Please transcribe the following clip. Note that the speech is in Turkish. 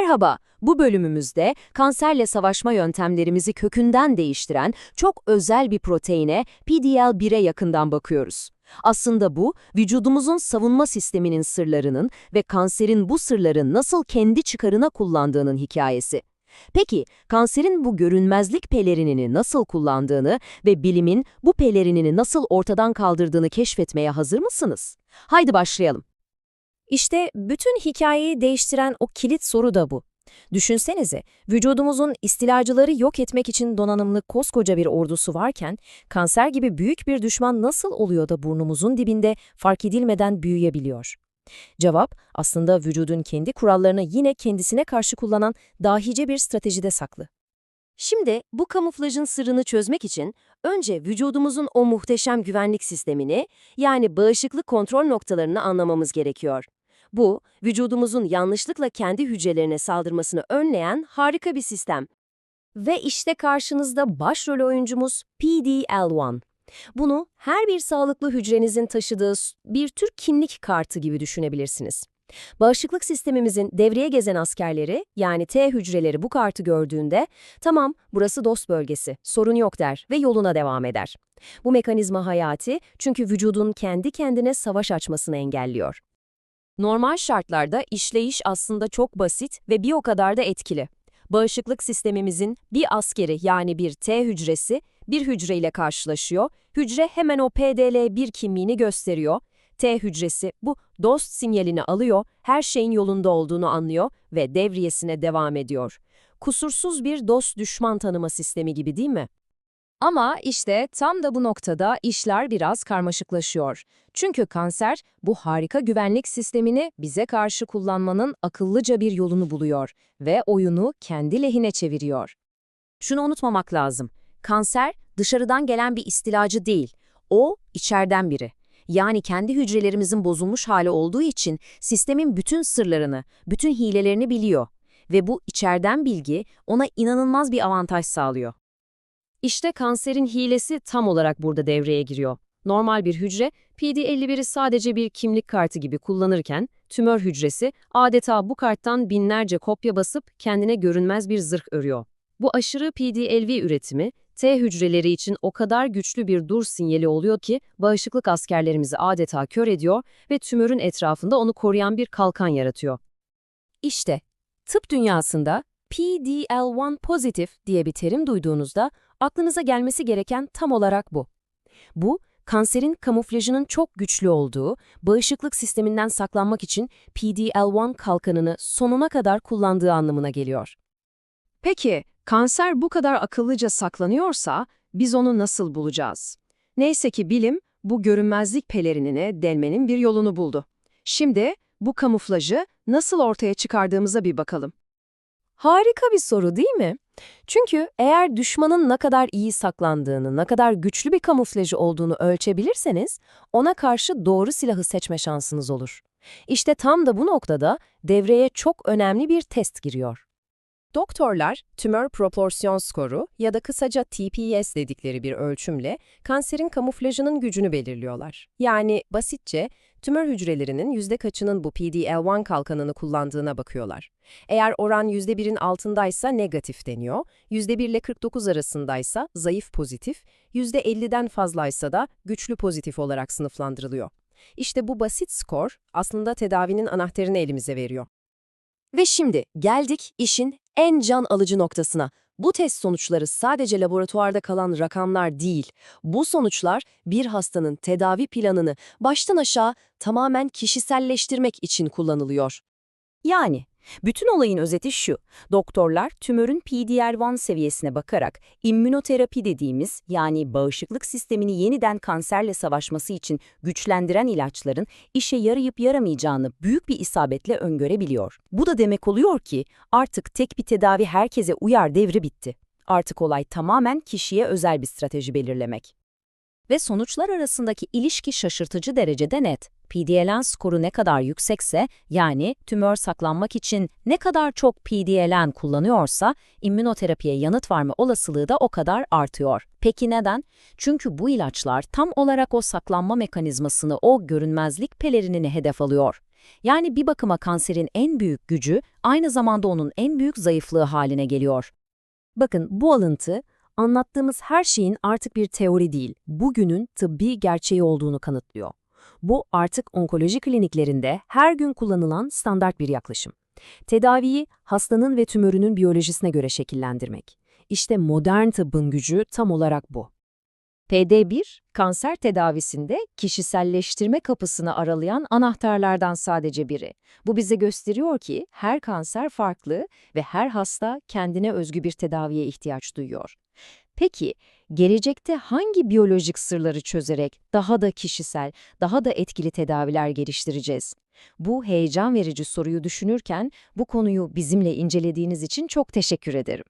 Merhaba, bu bölümümüzde kanserle savaşma yöntemlerimizi kökünden değiştiren çok özel bir proteine PDL1'e yakından bakıyoruz. Aslında bu, vücudumuzun savunma sisteminin sırlarının ve kanserin bu sırları nasıl kendi çıkarına kullandığının hikayesi. Peki, kanserin bu görünmezlik pelerinini nasıl kullandığını ve bilimin bu pelerinini nasıl ortadan kaldırdığını keşfetmeye hazır mısınız? Haydi başlayalım. İşte bütün hikayeyi değiştiren o kilit soru da bu. Düşünsenize, vücudumuzun istilacıları yok etmek için donanımlı koskoca bir ordusu varken, kanser gibi büyük bir düşman nasıl oluyor da burnumuzun dibinde fark edilmeden büyüyebiliyor? Cevap, aslında vücudun kendi kurallarını yine kendisine karşı kullanan dahice bir stratejide saklı. Şimdi bu kamuflajın sırrını çözmek için önce vücudumuzun o muhteşem güvenlik sistemini yani bağışıklık kontrol noktalarını anlamamız gerekiyor. Bu, vücudumuzun yanlışlıkla kendi hücrelerine saldırmasını önleyen harika bir sistem. Ve işte karşınızda başrol oyuncumuz PDL1. Bunu her bir sağlıklı hücrenizin taşıdığı bir tür kimlik kartı gibi düşünebilirsiniz. Bağışıklık sistemimizin devreye gezen askerleri, yani T hücreleri bu kartı gördüğünde, tamam burası dost bölgesi, sorun yok der ve yoluna devam eder. Bu mekanizma hayati çünkü vücudun kendi kendine savaş açmasını engelliyor. Normal şartlarda işleyiş aslında çok basit ve bir o kadar da etkili. Bağışıklık sistemimizin bir askeri yani bir T hücresi bir hücreyle karşılaşıyor, hücre hemen o PDL1 kimliğini gösteriyor, T hücresi bu dost sinyalini alıyor, her şeyin yolunda olduğunu anlıyor ve devriyesine devam ediyor. Kusursuz bir dost-düşman tanıma sistemi gibi değil mi? Ama işte tam da bu noktada işler biraz karmaşıklaşıyor. Çünkü kanser bu harika güvenlik sistemini bize karşı kullanmanın akıllıca bir yolunu buluyor ve oyunu kendi lehine çeviriyor. Şunu unutmamak lazım. Kanser dışarıdan gelen bir istilacı değil. O içeriden biri. Yani kendi hücrelerimizin bozulmuş hali olduğu için sistemin bütün sırlarını, bütün hilelerini biliyor. Ve bu içeriden bilgi ona inanılmaz bir avantaj sağlıyor. İşte kanserin hilesi tam olarak burada devreye giriyor. Normal bir hücre, PD51'i sadece bir kimlik kartı gibi kullanırken, tümör hücresi adeta bu karttan binlerce kopya basıp kendine görünmez bir zırh örüyor. Bu aşırı PD-LV üretimi, T hücreleri için o kadar güçlü bir dur sinyali oluyor ki bağışıklık askerlerimizi adeta kör ediyor ve tümörün etrafında onu koruyan bir kalkan yaratıyor. İşte, tıp dünyasında PDL1 pozitif diye bir terim duyduğunuzda aklınıza gelmesi gereken tam olarak bu. Bu, kanserin kamuflajının çok güçlü olduğu, bağışıklık sisteminden saklanmak için PDL1 kalkanını sonuna kadar kullandığı anlamına geliyor. Peki, kanser bu kadar akıllıca saklanıyorsa biz onu nasıl bulacağız? Neyse ki bilim bu görünmezlik pelerinine delmenin bir yolunu buldu. Şimdi bu kamuflajı nasıl ortaya çıkardığımıza bir bakalım. Harika bir soru değil mi? Çünkü eğer düşmanın ne kadar iyi saklandığını, ne kadar güçlü bir kamuflajı olduğunu ölçebilirseniz, ona karşı doğru silahı seçme şansınız olur. İşte tam da bu noktada devreye çok önemli bir test giriyor. Doktorlar, tümör proporsiyon skoru ya da kısaca TPS dedikleri bir ölçümle kanserin kamuflajının gücünü belirliyorlar. Yani basitçe tümör hücrelerinin yüzde kaçının bu PD-L1 kalkanını kullandığına bakıyorlar. Eğer oran %1'in altındaysa negatif deniyor, %1 ile 49 arasındaysa zayıf pozitif, %50'den fazlaysa da güçlü pozitif olarak sınıflandırılıyor. İşte bu basit skor aslında tedavinin anahtarını elimize veriyor. Ve şimdi geldik işin en can alıcı noktasına. Bu test sonuçları sadece laboratuvarda kalan rakamlar değil. Bu sonuçlar bir hastanın tedavi planını baştan aşağı tamamen kişiselleştirmek için kullanılıyor. Yani bütün olayın özeti şu, doktorlar tümörün PDL1 seviyesine bakarak immünoterapi dediğimiz yani bağışıklık sistemini yeniden kanserle savaşması için güçlendiren ilaçların işe yarayıp yaramayacağını büyük bir isabetle öngörebiliyor. Bu da demek oluyor ki artık tek bir tedavi herkese uyar devri bitti. Artık olay tamamen kişiye özel bir strateji belirlemek. Ve sonuçlar arasındaki ilişki şaşırtıcı derecede net. PDLN skoru ne kadar yüksekse, yani tümör saklanmak için ne kadar çok PDLN kullanıyorsa, immünoterapiye yanıt verme olasılığı da o kadar artıyor. Peki neden? Çünkü bu ilaçlar tam olarak o saklanma mekanizmasını, o görünmezlik pelerinini hedef alıyor. Yani bir bakıma kanserin en büyük gücü aynı zamanda onun en büyük zayıflığı haline geliyor. Bakın bu alıntı anlattığımız her şeyin artık bir teori değil, bugünün tıbbi gerçeği olduğunu kanıtlıyor. Bu artık onkoloji kliniklerinde her gün kullanılan standart bir yaklaşım. Tedaviyi hastanın ve tümörünün biyolojisine göre şekillendirmek. İşte modern tıbbın gücü tam olarak bu. PD1, kanser tedavisinde kişiselleştirme kapısını aralayan anahtarlardan sadece biri. Bu bize gösteriyor ki her kanser farklı ve her hasta kendine özgü bir tedaviye ihtiyaç duyuyor. Peki, gelecekte hangi biyolojik sırları çözerek daha da kişisel, daha da etkili tedaviler geliştireceğiz? Bu heyecan verici soruyu düşünürken bu konuyu bizimle incelediğiniz için çok teşekkür ederim.